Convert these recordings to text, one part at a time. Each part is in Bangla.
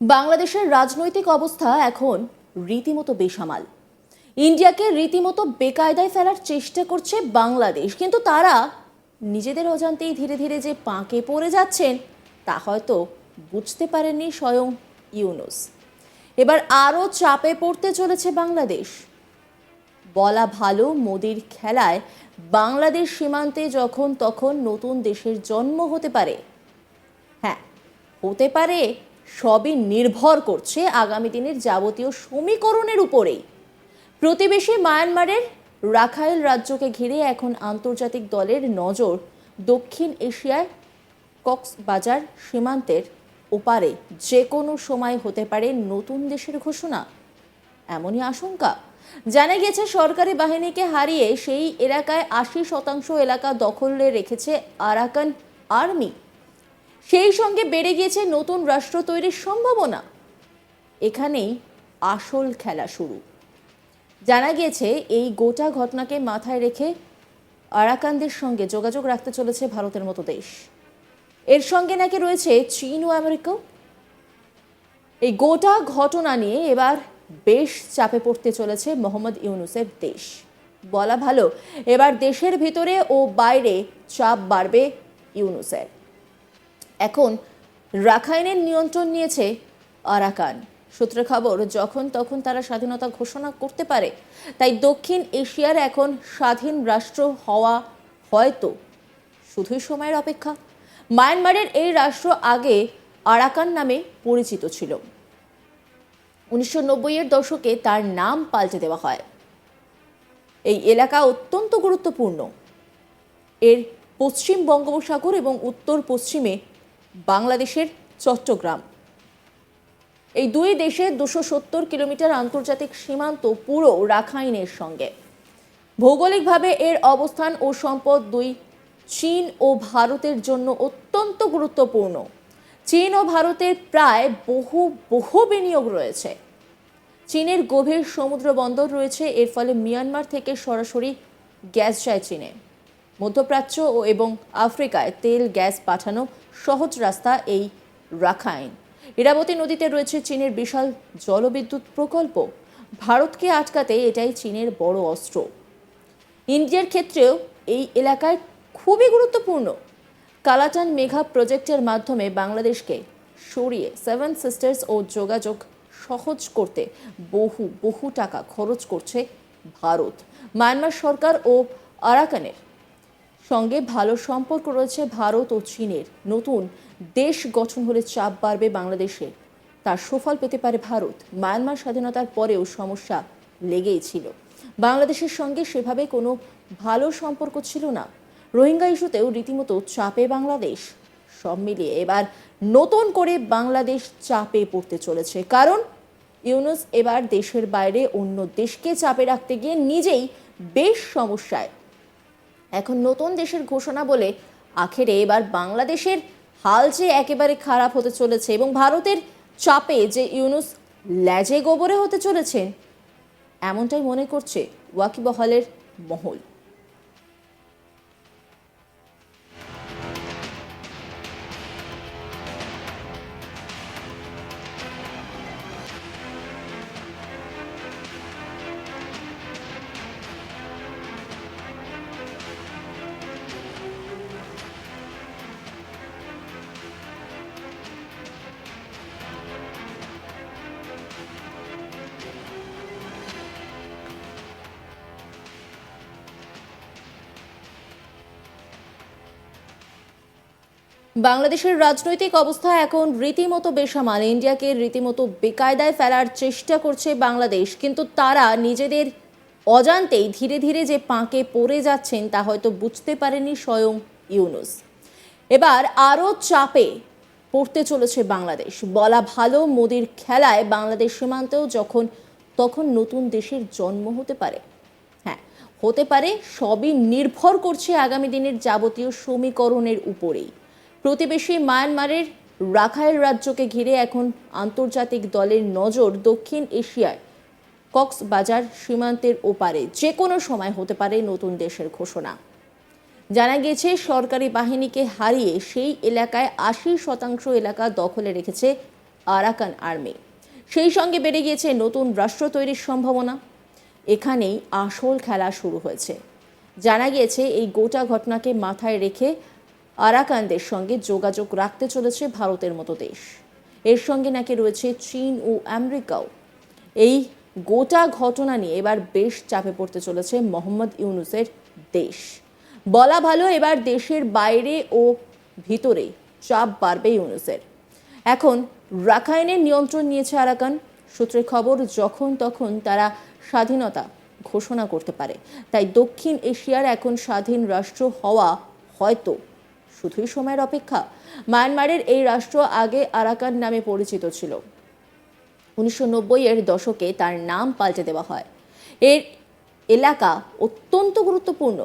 বাংলাদেশের রাজনৈতিক অবস্থা এখন রীতিমতো বেসামাল। ইন্ডিয়াকে রীতিমতো বেকায়দায় ফেলার চেষ্টা করছে বাংলাদেশ। কিন্তু তারা নিজেদের অজান্তেই ধীরে ধীরে যে পাঁকে পড়ে যাচ্ছেন, তা হয়তো বুঝতে পারেননি স্বয়ং ইউনুস। এবার আরও চাপে পড়তে চলেছে বাংলাদেশ। বলা ভালো, মোদির খেলায় বাংলাদেশ সীমান্তে যখন তখন নতুন দেশের জন্ম হতে পারে। হ্যাঁ হতে পারে সবই নির্ভর করছে আগামী দিনের যাবতীয় সমীকরণের উপরেই। প্রতিবেশী মায়ানমারের রাখাইল রাজ্যকে ঘিরে এখন আন্তর্জাতিক দলের নজর দক্ষিণ এশিয়ায় কক্সবাজার সীমান্তের ওপারে। যে কোনো সময় হতে পারে নতুন দেশের ঘোষণা। এমনই আশঙ্কা। জানা গেছে, সরকারি বাহিনীকে হারিয়ে সেই এলাকায় আশি শতাংশ এলাকা দখলে রেখেছে আরাকান আর্মি। সেই সঙ্গে বেড়ে গিয়েছে নতুন রাষ্ট্র তৈরির সম্ভাবনা। এখানেই আসল খেলা শুরু। জানা গিয়েছে, এই গোটা ঘটনাকে মাথায় রেখে আরাকানদের সঙ্গে যোগাযোগ রাখতে চলেছে ভারতের মতো দেশ। এর সঙ্গে নাকি রয়েছে চীন ও আমেরিকাও এই গোটা ঘটনা নিয়ে এবার বেশ চাপে পড়তে চলেছে মোহাম্মদ ইউনুসের দেশ। বলা ভালো, এবার দেশের ভিতরে ও বাইরে চাপ বাড়বে ইউনুসের। এখন রাখাইনের নিয়ন্ত্রণ নিয়েছে আরাকান। সূত্রে খবর, যখন তখন তারা স্বাধীনতা ঘোষণা করতে পারে, তাই দক্ষিণ এশিয়ার এখন স্বাধীন রাষ্ট্র হওয়া হয়তো শুধুই সময়ের অপেক্ষা। মায়ানমারের এই রাষ্ট্র আগে আরাকান নামে পরিচিত ছিল। উনিশশো নব্বইয়ের দশকে তার নাম পাল্টে দেওয়া হয়। এই এলাকা অত্যন্ত গুরুত্বপূর্ণ। এর পশ্চিম বঙ্গোপসাগর এবং উত্তর পশ্চিমে বাংলাদেশের চট্টগ্রাম। এই দুই দেশে দুশো সত্তর কিলোমিটার আন্তর্জাতিক সীমান্ত পুরো রাখাইনের সঙ্গে। ভৌগোলিকভাবে এর অবস্থান ও সম্পদ দুই চীন ও ভারতের জন্য অত্যন্ত গুরুত্বপূর্ণ। চীন ও ভারতের প্রায় বহু বহু বিনিয়োগ রয়েছে। চীনের গভীর সমুদ্র বন্দর রয়েছে, এর ফলে মিয়ানমার থেকে সরাসরি গ্যাস যায় চীনে। মধ্যপ্রাচ্য ও এবং আফ্রিকায় তেল, গ্যাস পাঠানো সহজ রাস্তা এই রাখাইন। ইরাবতী নদীতে রয়েছে চীনের বিশাল জলবিদ্যুৎ প্রকল্প। ভারতকে আটকাতে এটাই চীনের বড় অস্ত্র। ইন্ডিয়ার ক্ষেত্রেও এই এলাকায় খুবই গুরুত্বপূর্ণ। কালাটান মেঘা প্রজেক্টের মাধ্যমে বাংলাদেশকে সরিয়ে সেভেন সিস্টার্স ও যোগাযোগ সহজ করতে বহু বহু টাকা খরচ করছে ভারত। মায়ানমার সরকার ও আরাকানের সঙ্গে ভালো সম্পর্ক রয়েছে ভারত ও চীনের। নতুন দেশ গঠন হলে চাপ বাড়বে বাংলাদেশে তার সুফল পেতে পারে ভারত। মায়ানমার স্বাধীনতার পরেও সমস্যা লেগেই ছিল। বাংলাদেশের সঙ্গে সেভাবে কোনো ভালো সম্পর্ক ছিল না। রোহিঙ্গা ইস্যুতেও রীতিমতো চাপে বাংলাদেশ। সব মিলিয়ে এবার নতুন করে বাংলাদেশ চাপে পড়তে চলেছে। কারণ ইউনুস এবার দেশের বাইরে অন্য দেশকে চাপে রাখতে গিয়ে নিজেই বেশ সমস্যায় এখন নতুন দেশের ঘোষণা বলে আখেরে এবার বাংলাদেশের হাল যে একেবারে খারাপ হতে চলেছে এবং ভারতের চাপে যে ইউনুস ল্যাজে গোবরে হতে চলেছেন, এমনটাই মনে করছে ওয়াকিবহলের মহল। বাংলাদেশের রাজনৈতিক অবস্থা এখন রীতিমতো বেসামাল। ইন্ডিয়াকে রীতিমতো বেকায়দায় ফেলার চেষ্টা করছে বাংলাদেশ। কিন্তু তারা নিজেদের অজান্তেই ধীরে ধীরে যে পাঁকে পড়ে যাচ্ছেন তা হয়তো বুঝতে পারেনি স্বয়ং ইউনুস। এবার আরও চাপে পড়তে চলেছে বাংলাদেশ। বলা ভালো, মোদির খেলায় বাংলাদেশ সীমান্তেও যখন, তখন নতুন দেশের জন্ম হতে পারে। হ্যাঁ হতে পারে, সবই নির্ভর করছে আগামী দিনের যাবতীয় সমীকরণের উপরেই। প্রতিবেশী মায়ানমারের রাখাইল রাজ্যকে ঘিরে এখন আন্তর্জাতিক দলের নজর দক্ষিণ এশিয়ায়। কক্সবাজার সীমান্তের ওপারে যে কোনো সময় হতে পারে নতুন দেশের ঘোষণা। জানা গেছে সরকারি বাহিনীকে হারিয়ে সেই এলাকায় আশি শতাংশ এলাকা দখলে রেখেছে আরাকান আর্মি। সেই সঙ্গে বেড়ে গিয়েছে নতুন রাষ্ট্র তৈরির সম্ভাবনা। এখানেই আসল খেলা শুরু হয়েছে। জানা গিয়েছে, এই গোটা ঘটনাকে মাথায় রেখে আরাকানদের সঙ্গে যোগাযোগ রাখতে চলেছে ভারতের মতো দেশ। এর সঙ্গে নাকি রয়েছে চীন ও আমেরিকাও। এই গোটা ঘটনা নিয়ে এবার বেশ চাপে পড়তে চলেছে মোহাম্মদ ইউনুসের দেশ। বলা ভালো, এবার দেশের বাইরে ও ভিতরে চাপ বাড়বে ইউনুসের। এখন রাখাইনের নিয়ন্ত্রণ নিয়েছে আরাকান। সূত্রের খবর, যখন তখন তারা স্বাধীনতা ঘোষণা করতে পারে। তাই দক্ষিণ এশিয়ার এখন স্বাধীন রাষ্ট্র হওয়া হয়তো শুধুই সময়ের অপেক্ষা। মায়ানমারের এই রাষ্ট্র আগে আরাকান নামে পরিচিত ছিল। উনিশশো নব্বই এর দশকে তার নাম পাল্টে দেওয়া হয়। এর এলাকা অত্যন্ত গুরুত্বপূর্ণ।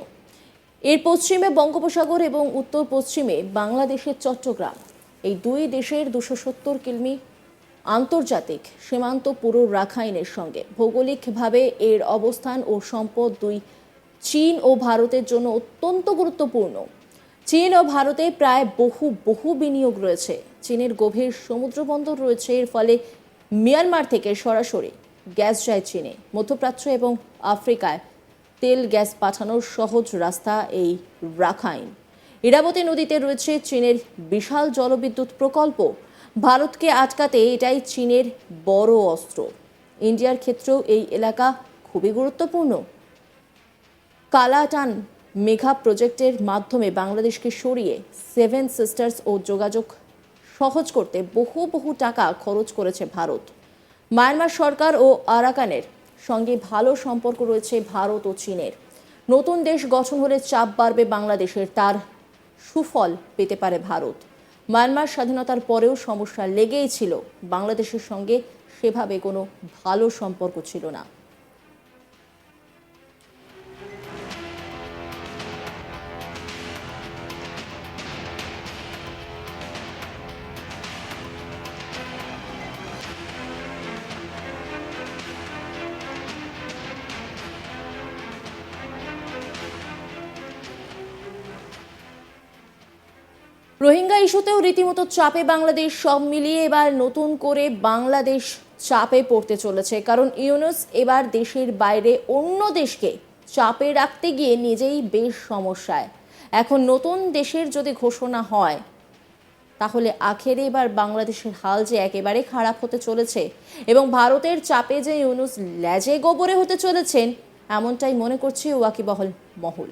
এর পশ্চিমে বঙ্গোপসাগর এবং উত্তর পশ্চিমে বাংলাদেশের চট্টগ্রাম। এই দুই দেশের দুশো সত্তর কিমি আন্তর্জাতিক সীমান্ত পুরো রাখাইনের সঙ্গে। ভৌগোলিকভাবে এর অবস্থান ও সম্পদ দুই চীন ও ভারতের জন্য অত্যন্ত গুরুত্বপূর্ণ। চীন ও ভারতে প্রায় বহু বহু বিনিয়োগ রয়েছে। চীনের গভীর সমুদ্র বন্দর রয়েছে, এর ফলে মিয়ানমার থেকে সরাসরি গ্যাস যায় চীনে। মধ্যপ্রাচ্য এবং আফ্রিকায় তেল, গ্যাস পাঠানোর সহজ রাস্তা এই রাখাইন। ইরাবতী নদীতে রয়েছে চীনের বিশাল জলবিদ্যুৎ প্রকল্প। ভারতকে আটকাতে এটাই চীনের বড় অস্ত্র। ইন্ডিয়ার ক্ষেত্রেও এই এলাকা খুবই গুরুত্বপূর্ণ। কালাটান মেঘা প্রজেক্টের মাধ্যমে বাংলাদেশকে সরিয়ে সেভেন সিস্টার্স ও যোগাযোগ সহজ করতে বহু বহু টাকা খরচ করেছে ভারত। মায়ানমার সরকার ও আরাকানের সঙ্গে ভালো সম্পর্ক রয়েছে ভারত ও চীনের। নতুন দেশ গঠন হলে চাপ বাড়বে বাংলাদেশের, তার সুফল পেতে পারে ভারত। মায়ানমার স্বাধীনতার পরেও সমস্যা লেগেই ছিল। বাংলাদেশের সঙ্গে সেভাবে কোনো ভালো সম্পর্ক ছিল না। রোহিঙ্গা ইস্যুতেও রীতিমতো চাপে বাংলাদেশ সব মিলিয়ে এবার নতুন করে বাংলাদেশ চাপে পড়তে চলেছে। কারণ ইউনুস এবার দেশের বাইরে অন্য দেশকে চাপে রাখতে গিয়ে নিজেই বেশ সমস্যায়। এখন নতুন দেশের যদি ঘোষণা হয়, তাহলে আখেরে এবার বাংলাদেশের হাল যে একেবারে খারাপ হতে চলেছে এবং ভারতের চাপে যে ইউনুস ল্যাজে গোবরে হতে চলেছেন, এমনটাই মনে করছে ওয়াকিবহল মহল।